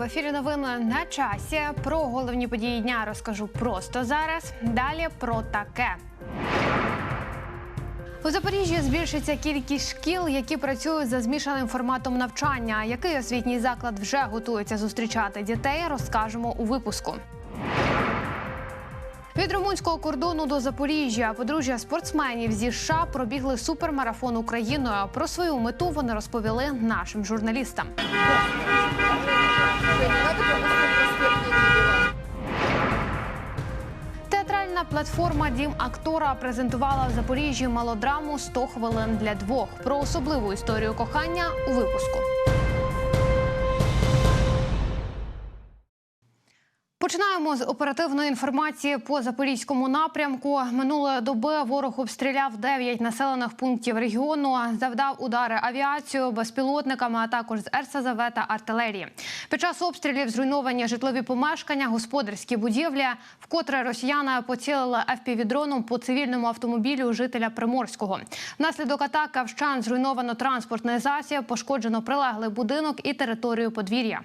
В ефірі. Новини на часі. Про головні події дня розкажу просто зараз. Далі про таке. У Запоріжжі збільшиться кількість шкіл, які працюють за змішаним форматом навчання. Який освітній заклад вже готується зустрічати дітей, розкажемо у випуску. Від румунського кордону до Запоріжжя подружжя спортсменів зі США пробігли супермарафон Україною. Про свою мету вони розповіли нашим журналістам. Театральна платформа Дім актора презентувала в Запоріжжі мелодраму «100 хвилин для двох про особливу історію кохання у випуску. Починаємо з оперативної інформації по запорізькому напрямку. Минулої доби ворог обстріляв 9 населених пунктів регіону, завдав удари авіацією, безпілотниками, а також з РСЗВ та артилерії. Під час обстрілів зруйновані житлові помешкання, господарські будівлі. Вкотре росіяни поцілили ФПВ-дроном по цивільному автомобілю жителя Приморського. Внаслідок атаки вщан зруйновано транспортний засіб, пошкоджено прилеглий будинок і територію подвір'я.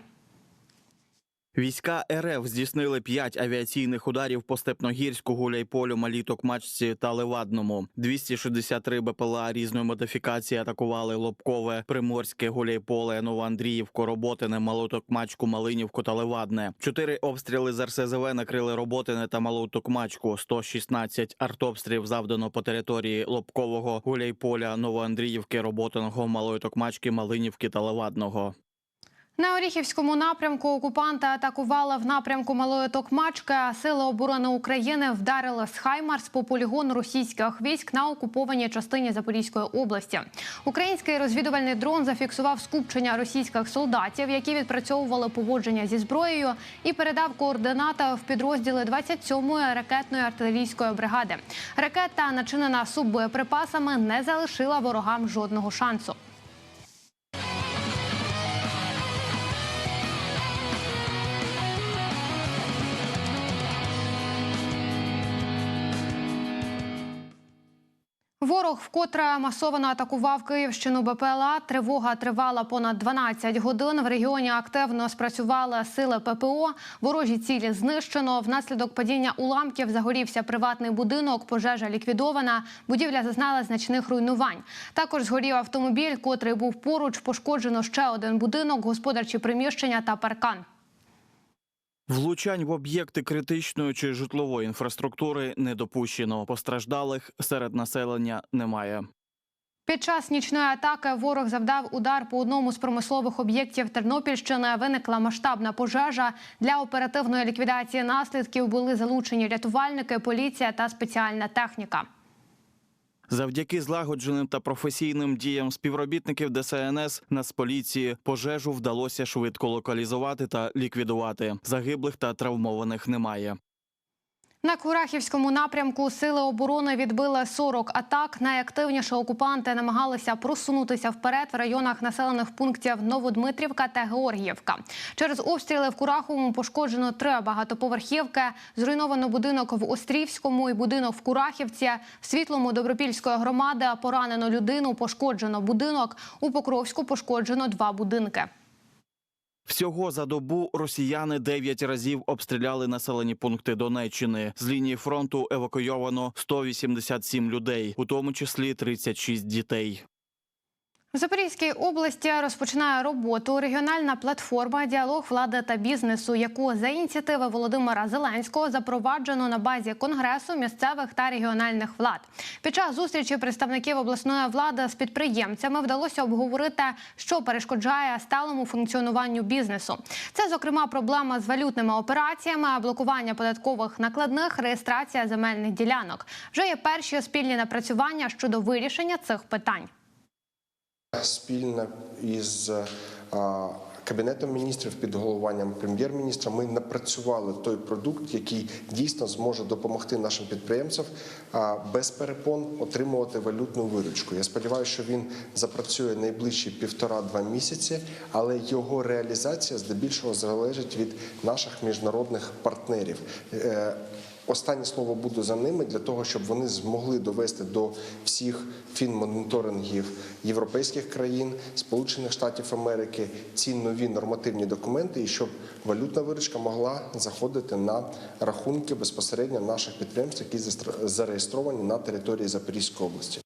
Війська РФ здійснили п'ять авіаційних ударів по Степногірську, Гуляйполю, Малій Токмачці та Левадному. 263 БПЛА різної модифікації атакували Лобкове, Приморське, Гуляйполе, Новоандріївку, Роботине, Малотокмачку, Малинівку та Левадне. Чотири обстріли з РСЗВ накрили Роботине та Малотокмачку. 116 артобстрілів завдано по території Лобкового, Гуляйполя, Новоандріївки, Роботиного, Малої Токмачки, Малинівки та Левадного. На Оріхівському напрямку окупанти атакували в напрямку Малої Токмачки. а Сили оборони України вдарили з Хаймарс по полігону російських військ на окупованій частині Запорізької області. Український розвідувальний дрон зафіксував скупчення російських солдатів, які відпрацьовували поводження зі зброєю, і передав координати в підрозділи 27-ї ракетної артилерійської бригади. Ракета, начинена суббоєприпасами, не залишила ворогам жодного шансу. Ворог вкотре масово атакував Київщину БПЛА. Тривога тривала понад 12 годин. В регіоні активно спрацювали сили ППО. Ворожі цілі знищено. Внаслідок падіння уламків загорівся приватний будинок. Пожежа ліквідована. Будівля зазнала значних руйнувань. Також згорів автомобіль, котрий був поруч. Пошкоджено ще один будинок, господарчі приміщення та паркан. Влучань в об'єкти критичної чи житлової інфраструктури не допущено. Постраждалих серед населення немає. Під час нічної атаки ворог завдав удар по одному з промислових об'єктів Тернопільщини. Виникла масштабна пожежа. Для оперативної ліквідації наслідків були залучені рятувальники, поліція та спеціальна техніка. Завдяки злагодженим та професійним діям співробітників ДСНС Нацполіції пожежу вдалося швидко локалізувати та ліквідувати. Загиблих та травмованих немає. На Курахівському напрямку сили оборони відбили 40 атак. Найактивніше окупанти намагалися просунутися вперед в районах населених пунктів Новодмитрівка та Георгіївка. Через обстріли в Кураховому пошкоджено три багатоповерхівки. Зруйновано будинок в Острівському і будинок в Курахівці. В світлому Добропільської громади поранено людину. Пошкоджено будинок. У Покровську пошкоджено два будинки. Всього за добу росіяни дев'ять разів обстріляли населені пункти Донеччини. З лінії фронту евакуйовано 187 людей, у тому числі 36 дітей. В Запорізькій області розпочинає роботу регіональна платформа Діалог влади та бізнесу, яку за ініціативи Володимира Зеленського запроваджено на базі конгресу місцевих та регіональних влад. Під час зустрічі представників обласної влади з підприємцями вдалося обговорити, що перешкоджає сталому функціонуванню бізнесу. Це, зокрема, проблема з валютними операціями, блокування податкових накладних, реєстрація земельних ділянок. Вже є перші спільні напрацювання щодо вирішення цих питань. Спільно із Кабінетом міністрів під головуванням прем'єр-міністра ми напрацювали той продукт, який дійсно зможе допомогти нашим підприємцям без перепон отримувати валютну виручку. Я сподіваюся, що він запрацює найближчі півтора-два місяці, але його реалізація здебільшого залежить від наших міжнародних партнерів. Останнє слово буде за ними для того, щоб вони змогли довести до всіх фінмоніторингів європейських країн, Сполучених Штатів Америки ці нові нормативні документи, і щоб валютна виручка могла заходити на рахунки безпосередньо наших підприємств, які зареєстровані на території Запорізької області.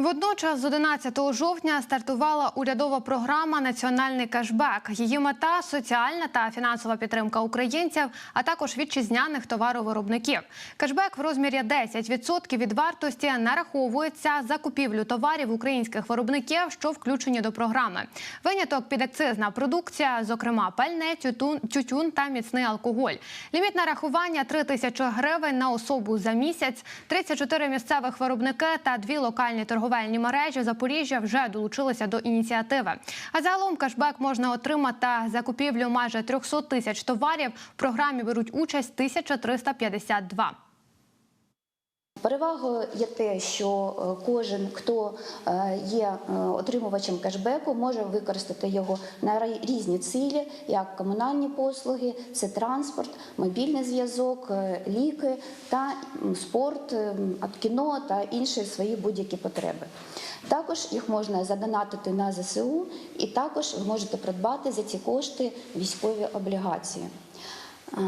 Водночас з 11 жовтня стартувала урядова програма Національний кешбек. Її мета соціальна та фінансова підтримка українців, а також вітчизняних товаровиробників. Кешбек в розмірі 10% від вартості нараховується за купівлю товарів українських виробників, що включені до програми. Виняток підакцизна продукція, зокрема пальне, тютюн, тютюн та міцний алкоголь. Ліміт нарахування 3 тисячі гривень на особу за місяць. 34 місцевих виробники та дві локальні торговельні мережі Запоріжжя вже долучилися до ініціативи. А загалом кешбек можна отримати за купівлю майже 300 тисяч товарів. В програмі беруть участь 1352. Перевагою є те, що е, кожен, хто е, є е, отримувачем кешбеку, може використати його на різні цілі, як комунальні послуги, це транспорт, мобільний зв'язок, ліки та спорт, кіно та інші свої будь-які потреби. Також їх можна задонатити на ЗСУ, і також ви можете придбати за ці кошти військові облігації. Е,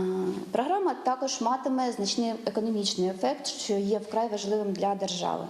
Програма також матиме значний економічний ефект, що є вкрай важливим для держави.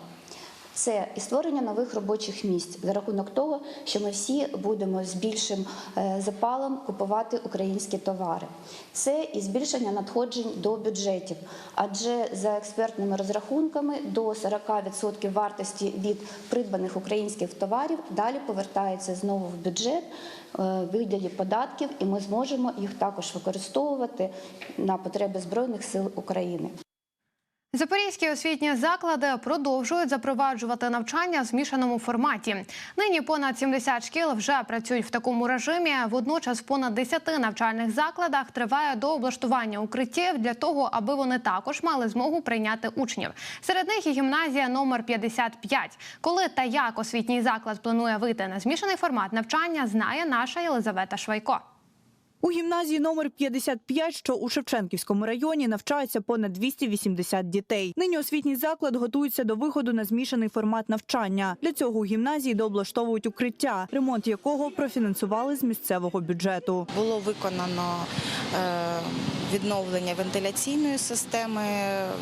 Це і створення нових робочих місць за рахунок того, що ми всі будемо з більшим е, запалом купувати українські товари. Це і збільшення надходжень до бюджетів, адже за експертними розрахунками до 40% вартості від придбаних українських товарів далі повертається знову в бюджет е, в вигляді податків, і ми зможемо їх також використовувати на потреби збройних сил України. Запорізькі освітні заклади продовжують запроваджувати навчання в змішаному форматі. Нині понад 70 шкіл вже працюють в такому режимі. Водночас, в понад 10 навчальних закладах триває дооблаштування укриттів для того, аби вони також мали змогу прийняти учнів. Серед них і гімназія номер 55. Коли та як освітній заклад планує вийти на змішаний формат навчання, знає наша Єлизавета Швайко. У гімназії номер 55, що у Шевченківському районі, навчаються понад 280 дітей. Нині освітній заклад готується до виходу на змішаний формат навчання. Для цього у гімназії дооблаштовують укриття, ремонт якого профінансували з місцевого бюджету. Було виконано е, відновлення вентиляційної системи,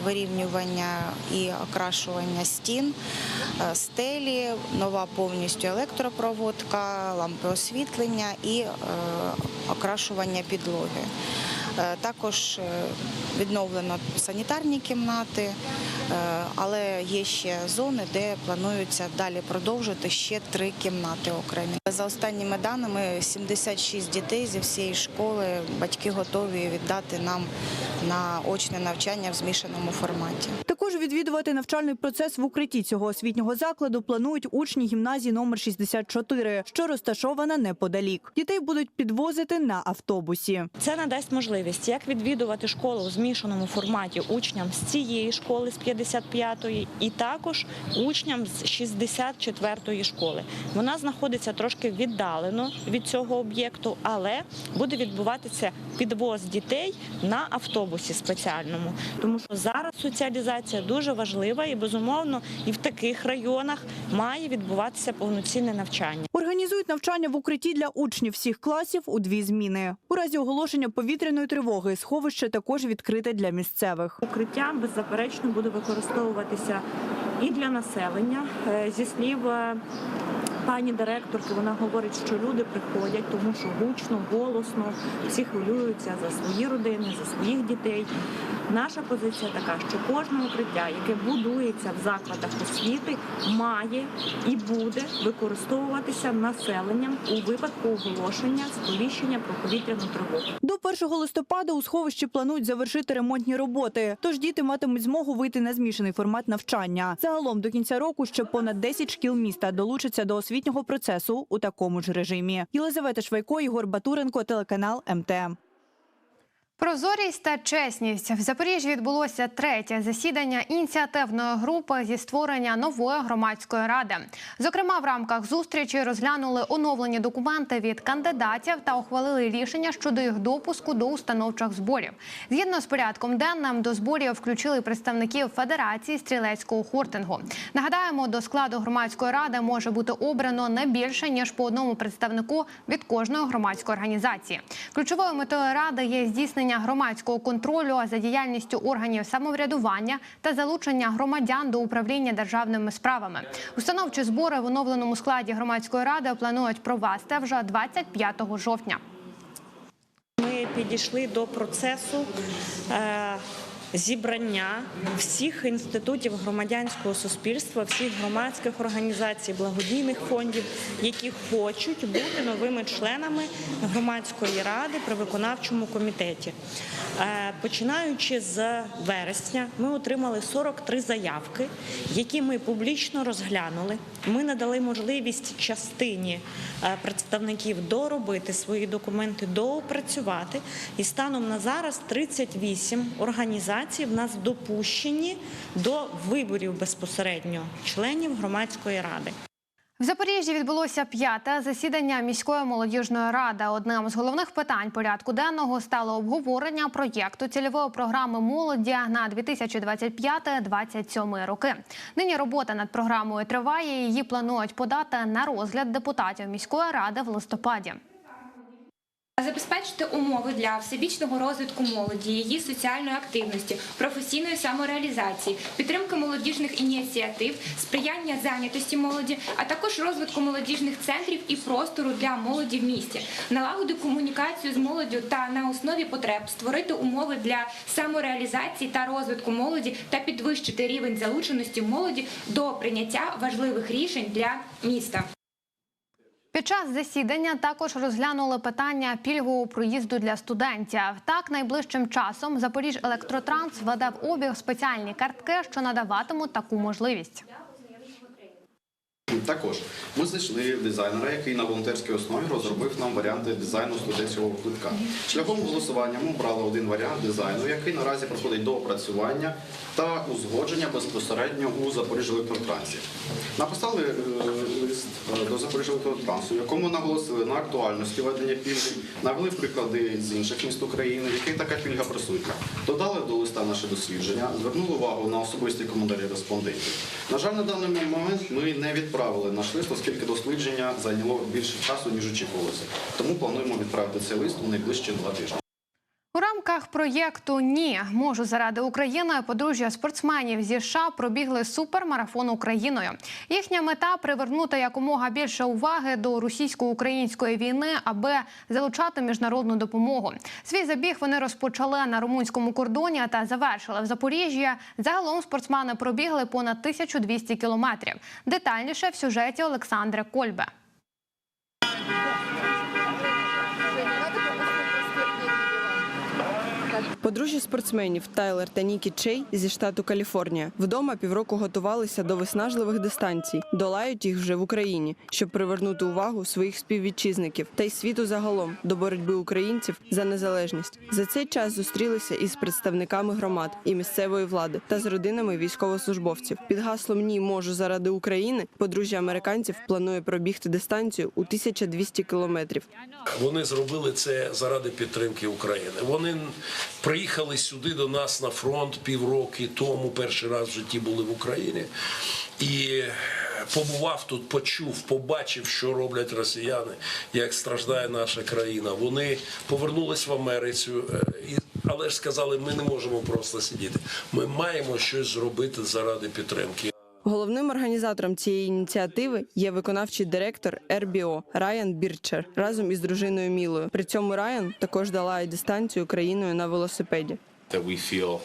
вирівнювання і окрашування стін, е, стелі, нова повністю електропроводка, лампи освітлення і е, окрашування підлоги. Е, Також е, відновлено санітарні кімнати, е, але є ще зони, де планується далі продовжити ще три кімнати окремі. За останніми даними, 76 дітей зі всієї школи батьки готові віддати нам на очне навчання в змішаному форматі. Також відвідувати навчальний процес в укритті цього освітнього закладу планують учні гімназії номер 64, що розташована неподалік. Дітей будуть підвозити на автобусі. Це надасть можливість як відвідувати школу у змішаному форматі учням з цієї школи з 55-ї і також учням з 64-ї школи. Вона знаходиться трошки віддалено від цього об'єкту, але буде відбуватися підвоз дітей на автобусі спеціальному, тому що зараз соціалізація дуже важлива і безумовно і в таких районах має відбуватися повноцінне навчання. Організують навчання в укритті для учнів всіх класів у дві зміни. У разі оголошення повітряної тривоги сховище також відкрите для місцевих. Укриття беззаперечно буде використовуватися і для населення. Е, Зі слів е, пані директорки, вона говорить, що люди приходять, тому що гучно, голосно, всі хвилюються за свої родини, за своїх дітей. Наша позиція така, що кожне укриття, яке будується в закладах освіти, має і буде використовуватися населенням у випадку оголошення сповіщення про повітряну тривогу. До 1 листопада у сховищі планують завершити ремонтні роботи, тож діти матимуть змогу вийти на змішаний формат навчання. Загалом до кінця року ще понад 10 шкіл міста долучаться до освітнього процесу у такому ж режимі. Єлизавета Швайко, Ігор Батуренко, телеканал МТМ. Прозорість та чесність в Запоріжжі відбулося третє засідання ініціативної групи зі створення нової громадської ради. Зокрема, в рамках зустрічі розглянули оновлені документи від кандидатів та ухвалили рішення щодо їх допуску до установчих зборів. Згідно з порядком денним до зборів включили представників Федерації стрілецького хортингу. Нагадаємо, до складу громадської ради може бути обрано не більше ніж по одному представнику від кожної громадської організації. Ключовою метою ради є здійснення громадського контролю за діяльністю органів самоврядування та залучення громадян до управління державними справами. Установчі збори в оновленому складі громадської ради планують провести вже 25 жовтня. Ми підійшли до процесу е, зібрання всіх інститутів громадянського суспільства, всіх громадських організацій, благодійних фондів, які хочуть бути новими членами громадської ради при виконавчому комітеті. Е, Починаючи з вересня, ми отримали 43 заявки, які ми публічно розглянули. Ми надали можливість частині е, представників доробити свої документи, доопрацювати. І станом на зараз 38 організацій в нас допущені до виборів безпосередньо членів громадської ради. В Запоріжжі відбулося п'яте засідання міської молодіжної ради. Одним з головних питань порядку денного стало обговорення проєкту цільової програми молоді на 2025-2027 роки. Нині робота над програмою триває. Її планують подати на розгляд депутатів міської ради в листопаді. Забезпечити умови для всебічного розвитку молоді, її соціальної активності, професійної самореалізації, підтримки молодіжних ініціатив, сприяння зайнятості молоді, а також розвитку молодіжних центрів і простору для молоді в місті, налагоди комунікацію з молоддю та на основі потреб створити умови для самореалізації та розвитку молоді та підвищити рівень залученості молоді до прийняття важливих рішень для міста. Під час засідання також розглянули питання пільгового проїзду для студентів. Так, найближчим часом Запоріж Електротранс введе в обіг спеціальні картки, що надаватимуть таку можливість. Також ми знайшли дизайнера, який на волонтерській основі розробив нам варіанти дизайну студентського квитка. Шляхом голосування ми обрали один варіант дизайну, який наразі проходить до опрацювання та узгодження безпосередньо у Запоріжжя-Електротрансі. Написали е, лист е, до Запоріжжя-Електротрансу, в якому наголосили на актуальності введення пільги, навели приклади з інших міст України, в яких така пільга присутня. Додали до листа наше дослідження, звернули увагу на особисті коментарі респондентів. На жаль, на даний момент ми не відправили наш лист, оскільки дослідження зайняло більше часу, ніж очікувалося. Тому плануємо відправити цей лист у найближчі два тижні. У рамках проєкту Ні можу заради України подружжя спортсменів зі США пробігли супермарафон Україною. Їхня мета привернути якомога більше уваги до російсько-української війни, аби залучати міжнародну допомогу. Свій забіг вони розпочали на румунському кордоні та завершили в Запоріжжі. Загалом спортсмени пробігли понад 1200 кілометрів. Детальніше в сюжеті Олександра Кольбе. Подружжя спортсменів Тайлер та Нікі Чей зі штату Каліфорнія вдома півроку готувалися до виснажливих дистанцій, долають їх вже в Україні, щоб привернути увагу своїх співвітчизників та й світу загалом до боротьби українців за незалежність. За цей час зустрілися із представниками громад і місцевої влади та з родинами військовослужбовців. Під гаслом Ні можу заради України подружжя американців планує пробігти дистанцію у 1200 кілометрів. Вони зробили це заради підтримки України. Вони приїхали сюди до нас на фронт півроки тому. Перший раз в житті були в Україні і побував тут, почув, побачив, що роблять росіяни, як страждає наша країна. Вони повернулись в Америцю. е, але ж сказали, ми не можемо просто сидіти. Ми маємо щось зробити заради підтримки. Головним організатором цієї ініціативи є виконавчий директор РБО Райан Бірчер разом із дружиною Мілою. При цьому Райан також долає дистанцію країною на велосипеді. uh,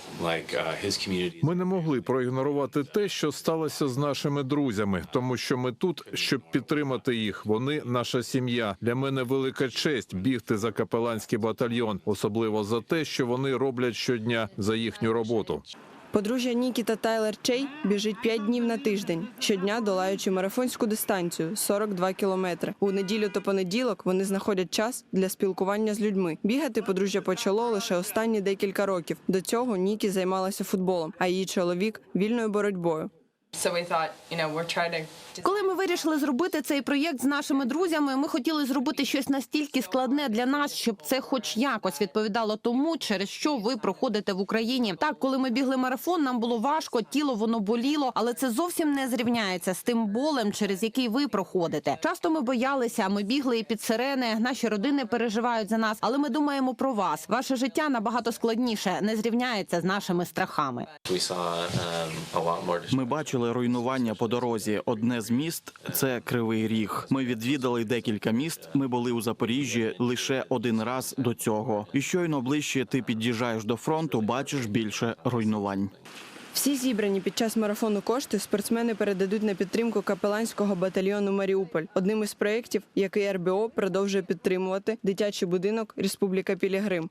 Ми не могли проігнорувати те, що сталося з нашими друзями, тому що ми тут, щоб підтримати їх. Вони наша сім'я. Для мене велика честь бігти за капеланський батальйон, особливо за те, що вони роблять щодня за їхню роботу. Подружжя Нікі та Тайлер Чей біжить 5 днів на тиждень, щодня долаючи марафонську дистанцію 42 кілометри. У неділю та понеділок вони знаходять час для спілкування з людьми. Бігати подружжя почало лише останні декілька років. До цього Нікі займалася футболом, а її чоловік вільною боротьбою. Коли ми вирішили зробити цей проєкт з нашими друзями, ми хотіли зробити щось настільки складне для нас, щоб це, хоч якось, відповідало тому, через що ви проходите в Україні. Так, коли ми бігли марафон, нам було важко, тіло воно боліло, але це зовсім не зрівняється з тим болем, через який ви проходите. Часто ми боялися, ми бігли і під сирени. Наші родини переживають за нас, але ми думаємо про вас. Ваше життя набагато складніше, не зрівняється з нашими страхами. Um, Ми бачили руйнування по дорозі. Одне з міст це Кривий Ріг. Ми відвідали декілька міст. Ми були у Запоріжжі лише один раз до цього. І щойно ближче ти під'їжджаєш до фронту, бачиш більше руйнувань. Всі зібрані під час марафону кошти спортсмени передадуть на підтримку капеланського батальйону Маріуполь. Одним із проєктів, який РБО продовжує підтримувати дитячий будинок Республіка Пілігрим.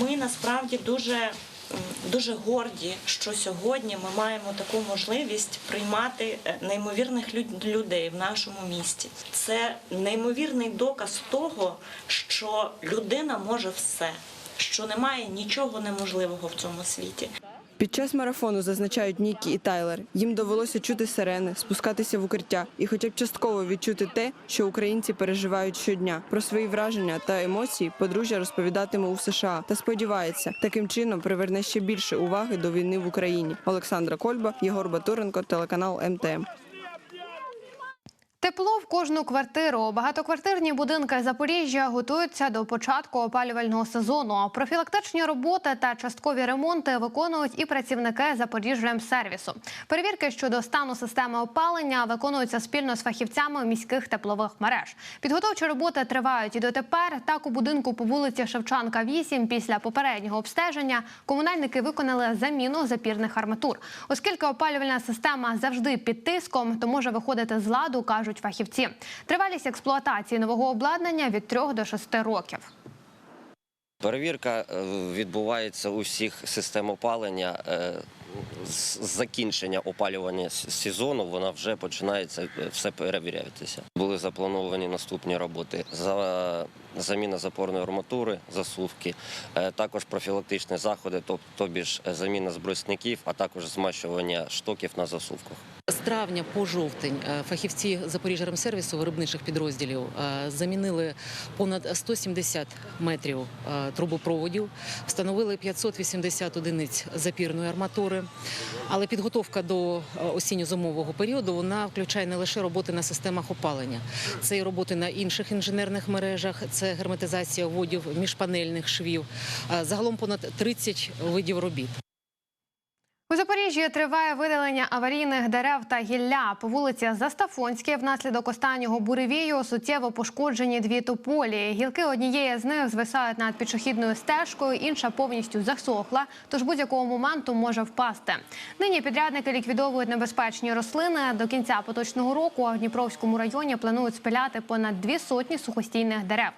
Ми насправді дуже, дуже горді, що сьогодні ми маємо таку можливість приймати е, неймовірних людей в нашому місті. Це неймовірний доказ того, що людина може все, що немає нічого неможливого в цьому світі. Під час марафону зазначають Нікі і Тайлер. Їм довелося чути сирени, спускатися в укриття і, хоча б частково відчути те, що українці переживають щодня. Про свої враження та емоції подружжя розповідатиме у США та сподівається, таким чином приверне ще більше уваги до війни в Україні. Олександра Кольба, Єгор Батуренко, телеканал МТМ. Тепло в кожну квартиру. Багатоквартирні будинки Запоріжжя готуються до початку опалювального сезону. Профілактичні роботи та часткові ремонти виконують і працівники Запоріжжямсервісу. Перевірки щодо стану системи опалення виконуються спільно з фахівцями міських теплових мереж. Підготовчі роботи тривають і дотепер. Так у будинку по вулиці Шевчанка 8 після попереднього обстеження комунальники виконали заміну запірних арматур. Оскільки опалювальна система завжди під тиском, то може виходити з ладу, кажуть фахівці. Тривалість експлуатації нового обладнання від 3 до 6 років. Перевірка е, відбувається у всіх систем опалення. Закінчення опалювання сезону вона вже починається е, все перевірятися. Були заплановані наступні роботи: за заміна запорної арматури, засувки, е, також профілактичні заходи, тоб- тобі ж е, заміна збросників, а також змащування штоків на засувках. З травня по жовтень фахівці Запоріжжя-Ремсервісу виробничих підрозділів замінили понад 170 метрів трубопроводів, встановили 580 одиниць запірної арматури. Але підготовка до е, осінньо-зимового періоду вона включає не лише роботи на системах опалення, це і роботи на інших інженерних мережах, це герметизація водів міжпанельних швів. Е, Загалом понад 30 видів робіт. У Запоріжжі триває видалення аварійних дерев та гілля. По вулиці Застафонській внаслідок останнього буревію суттєво пошкоджені дві тополі. Гілки однієї з них звисають над пішохідною стежкою, інша повністю засохла, тож будь-якого моменту може впасти. Нині підрядники ліквідовують небезпечні рослини. До кінця поточного року в Дніпровському районі планують спиляти понад дві сотні сухостійних дерев.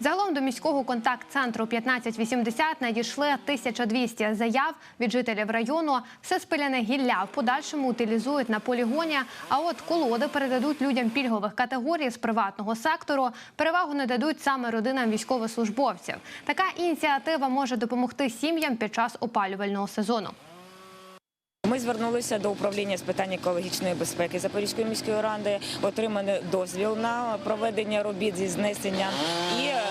Загалом до міського контакт-центру 1580 надійшли 1200 заяв від жителів району. Все спиляне гілля в подальшому утилізують на полігоні. А от колоди передадуть людям пільгових категорій з приватного сектору. Перевагу не дадуть саме родинам військовослужбовців. Така ініціатива може допомогти сім'ям під час опалювального сезону. Ми звернулися до управління з питань екологічної безпеки Запорізької міської ради, отриманий дозвіл на проведення робіт зі знесення і е,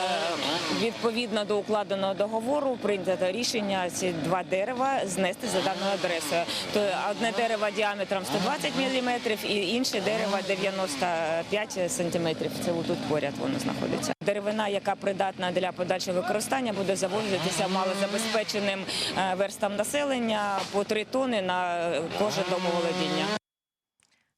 відповідно до укладеного договору прийнято рішення ці два дерева знести за даною адресою. То одне дерево діаметром 120 мм і інше дерево 95 см. Це тут поряд воно знаходиться. Деревина, яка придатна для подальшого використання, буде завозитися малозабезпеченим е, верстам населення по 3 тони на кожне домоволодіння.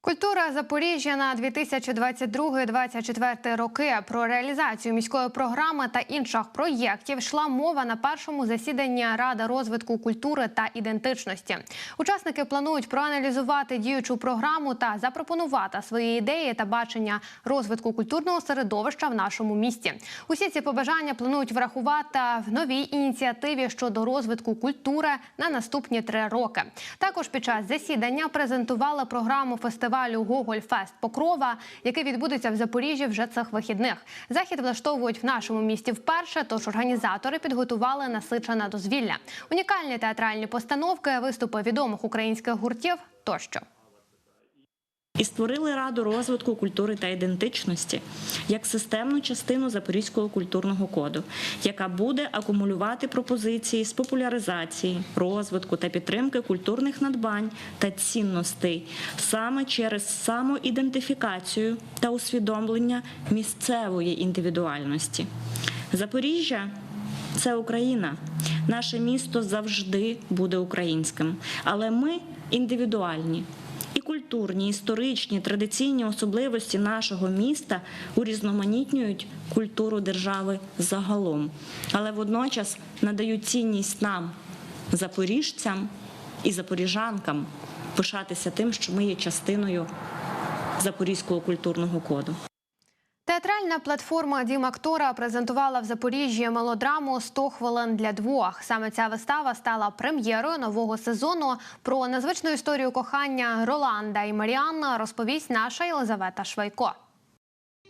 Культура Запоріжжя на 2022-2024 роки про реалізацію міської програми та інших проєктів йшла мова на першому засіданні Ради розвитку культури та ідентичності. Учасники планують проаналізувати діючу програму та запропонувати свої ідеї та бачення розвитку культурного середовища в нашому місті. Усі ці побажання планують врахувати в новій ініціативі щодо розвитку культури на наступні три роки. Також під час засідання презентували програму фестивалю Гоголь Фест Покрова, який відбудеться в Запоріжжі вже цих вихідних. Захід влаштовують в нашому місті вперше, тож організатори підготували насичене дозвілля, унікальні театральні постановки, виступи відомих українських гуртів тощо. І створили раду розвитку культури та ідентичності як системну частину Запорізького культурного коду, яка буде акумулювати пропозиції з популяризації, розвитку та підтримки культурних надбань та цінностей саме через самоідентифікацію та усвідомлення місцевої індивідуальності. Запоріжжя це Україна. Наше місто завжди буде українським, але ми індивідуальні. І культурні, історичні, традиційні особливості нашого міста урізноманітнюють культуру держави загалом, але водночас надають цінність нам, запоріжцям і запоріжанкам, пишатися тим, що ми є частиною Запорізького культурного коду. Театральна платформа Дім актора презентувала в Запоріжжі мелодраму «100 хвилин для двох. Саме ця вистава стала прем'єрою нового сезону. Про незвичну історію кохання Роланда і Маріанна розповість наша Єлизавета Швайко.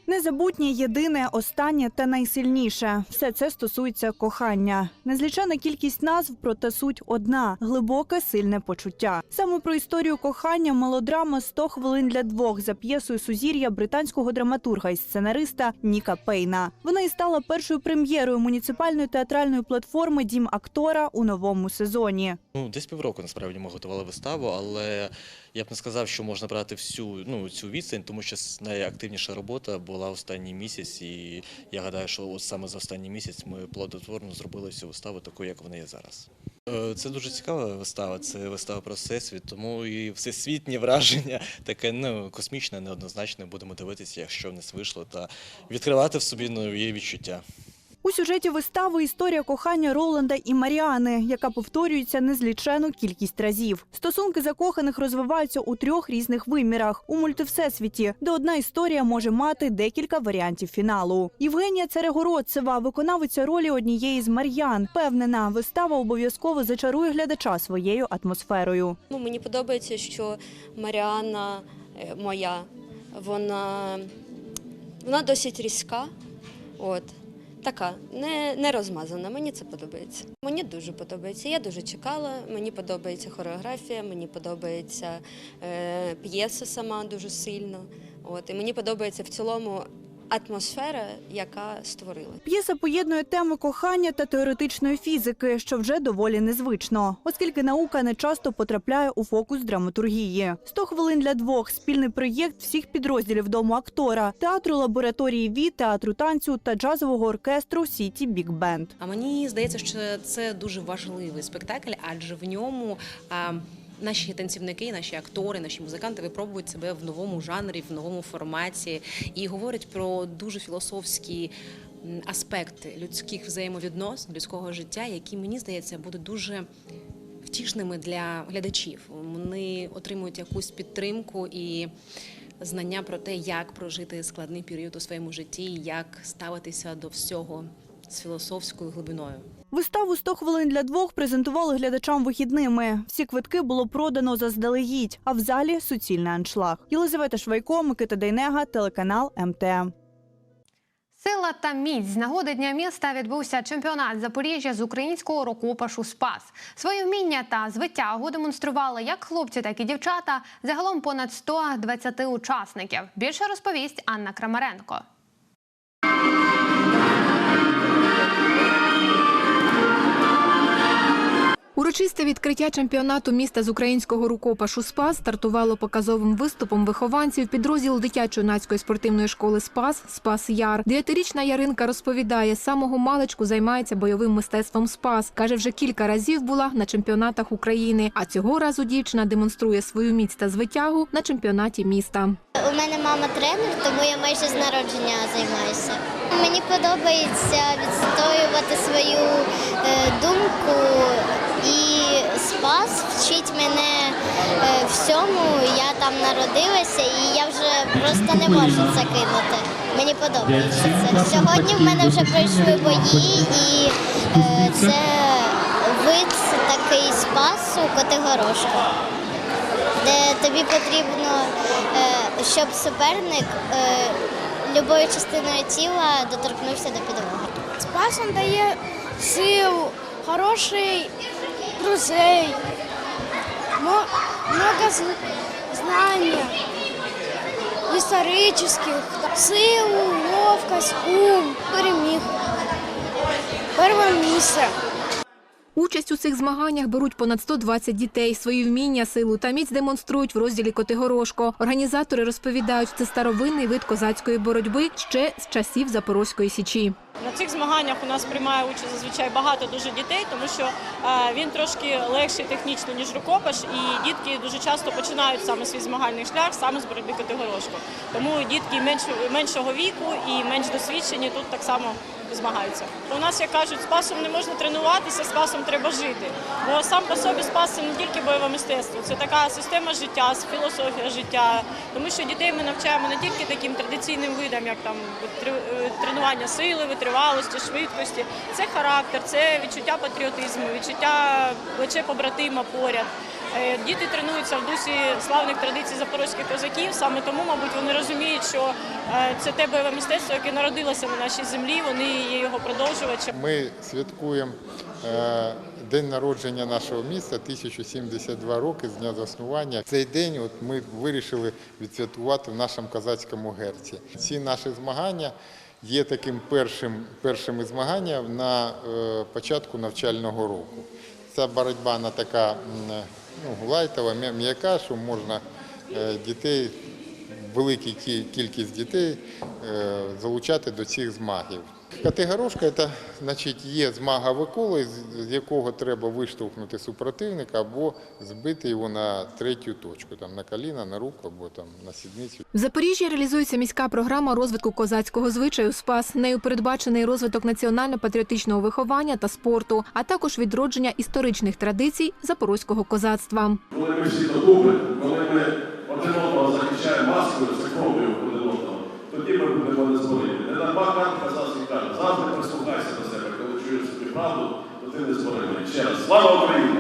Незабутнє, єдине, останнє та найсильніше. Все це стосується кохання. Незлічена кількість назв, проте суть одна глибоке, сильне почуття. Саме про історію кохання мелодрама «100 хвилин для двох за п'єсою сузір'я британського драматурга і сценариста Ніка Пейна. Вона і стала першою прем'єрою муніципальної театральної платформи Дім актора у новому сезоні. Ну, десь півроку насправді ми готували виставу, але я б не сказав, що можна брати всю ну, цю відстань, тому що найактивніша робота була останній місяць, і я гадаю, що от саме за останній місяць ми плодотворно зробили цю виставу такою, як вона є зараз. Е, Це дуже цікава вистава. Це вистава про всесвіт, тому і всесвітнє враження таке ну, космічне, неоднозначне. Будемо дивитися, якщо в нас вийшло, та відкривати в собі нові відчуття. У сюжеті вистави історія кохання Роланда і Маріани, яка повторюється незлічену кількість разів. Стосунки закоханих розвиваються у трьох різних вимірах у мультивсесвіті, де одна історія може мати декілька варіантів фіналу. Євгенія Церегородцева, виконавиця ролі однієї з Мар'ян, певнена, вистава обов'язково зачарує глядача своєю атмосферою. Ну, Мені подобається, що Маріанна е, моя, вона, вона досить різка. От. Така, не, не розмазана. Мені це подобається. Мені дуже подобається. Я дуже чекала. Мені подобається хореографія, мені подобається е, п'єса сама дуже сильно. От. І мені подобається в цілому атмосфера, яка створила. П'єса поєднує теми кохання та теоретичної фізики, що вже доволі незвично, оскільки наука не часто потрапляє у фокус драматургії. «100 хвилин для двох спільний проєкт всіх підрозділів дому актора, театру лабораторії ВІ, театру танцю та джазового оркестру Сіті Бік Бенд. А мені здається, що це дуже важливий спектакль, адже в ньому. А... Наші танцівники, наші актори, наші музиканти випробують себе в новому жанрі, в новому форматі і говорять про дуже філософські аспекти людських взаємовідносин, людського життя, які мені здається будуть дуже втішними для глядачів. Вони отримують якусь підтримку і знання про те, як прожити складний період у своєму житті, як ставитися до всього з філософською глибиною. Виставу «100 хвилин для двох презентували глядачам вихідними. Всі квитки було продано заздалегідь, а в залі суцільний аншлаг. Єлизавета Швайко, Микита Дейнега, телеканал МТМ. Сила та міць з нагоди дня міста відбувся чемпіонат Запоріжжя з українського рукопашу Спас. Свої вміння та звитягу демонстрували як хлопці, так і дівчата. Загалом понад 120 учасників. Більше розповість Анна Крамаренко. Урочисте відкриття чемпіонату міста з українського рукопашу «Спас» стартувало показовим виступом вихованців підрозділу дитячо-юнацької спортивної школи «Спас» «Спас Яр». Дев'ятирічна Яринка розповідає, з самого маличку займається бойовим мистецтвом «Спас». Каже, вже кілька разів була на чемпіонатах України, а цього разу дівчина демонструє свою міць та звитягу на чемпіонаті міста. У мене мама тренер, тому я майже з народження займаюся. Мені подобається відстоювати свою е, думку і спас вчить мене е, всьому. Я там народилася і я вже просто не можу це кинути. Мені подобається це. Сьогодні в мене вже пройшли бої, і е, це вид такий спасу Котигорошко де тобі потрібно, е, щоб суперник любою частиною тіла доторкнувся до підлоги. Спас он дає силу, хороших друзей, много зн- знания исторических, силу, ловкость, ум, переміг. Перше місце. Участь у цих змаганнях беруть понад 120 дітей. Свої вміння, силу та міць демонструють в розділі Котигорошко. Організатори розповідають, це старовинний вид козацької боротьби ще з часів Запорозької січі. На цих змаганнях у нас приймає участь зазвичай багато дуже дітей, тому що е, він трошки легший технічно, ніж рукопаш, і дітки дуже часто починають саме свій змагальний шлях саме з боротьби Котигорошко. Тому дітки меншого віку і менш досвідчені тут так само змагаються. У нас, як кажуть, спасом не можна тренуватися, спасом треба жити. Бо сам по собі спас це не тільки бойове мистецтво, це така система життя, філософія життя. Тому що дітей ми навчаємо не тільки таким традиційним видам, як там е, тренування сили, витривалості, швидкості. Це характер, це відчуття патріотизму, відчуття плече побратима поряд. Е, Діти тренуються в дусі славних традицій запорозьких козаків. Саме тому, мабуть, вони розуміють, що е, це те бойове мистецтво, яке народилося на нашій землі. Вони є його продовжувачем. Ми святкуємо е, день народження нашого міста, 1072 роки з дня заснування. Цей день от ми вирішили відсвяткувати в нашому козацькому герці. Ці наші змагання є таким першим, першими змаганням на е, початку навчального року. Ця боротьба на така ну, лайтова, м'яка, що можна е, дітей велику кількість дітей е, залучати до цих змагів. Категорошка це значить є змагове коло, з- якого треба виштовхнути супротивника або збити його на третю точку, там на коліна, на руку або там на сідницю. В Запоріжжі реалізується міська програма розвитку козацького звичаю «Спас». Нею передбачений розвиток національно-патріотичного виховання та спорту, а також відродження історичних традицій запорозького козацтва. Коли ми всі докупи, коли ми один одного захищаємо маскою з кров'ю один одного, тоді ми будемо не зборити. Не дарма Карл Казанський каже, завжди прислухайся до себе, коли чуєш собі правду, то ти не зборимий. Ще раз, слава Україні!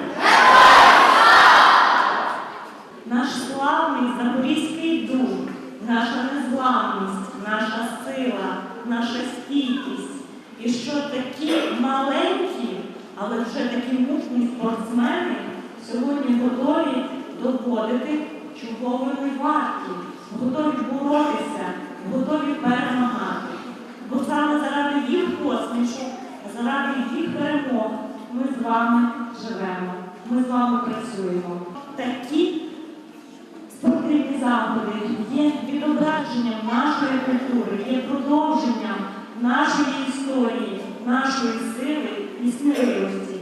Наш славний запорізький дух, наша незламність, наша сила, наша стійкість. І що такі маленькі, але вже такі мужні спортсмени сьогодні готові доводити, чого вони варті, готові боротися, готові перемагати. Бо саме заради їх посмішок, заради їх перемог ми з вами живемо, ми з вами працюємо. Такі спортивні заходи є відображенням нашої культури, є продовженням нашої історії, нашої сили і сміливості.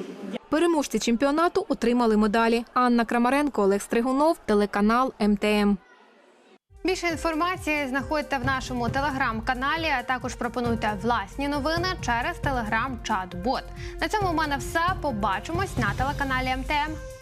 Переможці чемпіонату отримали медалі. Анна Крамаренко, Олег Стригунов, телеканал МТМ. Більше інформації знаходьте в нашому телеграм-каналі, а також пропонуйте власні новини через телеграм-чат-бот. На цьому в мене все. Побачимось на телеканалі МТМ.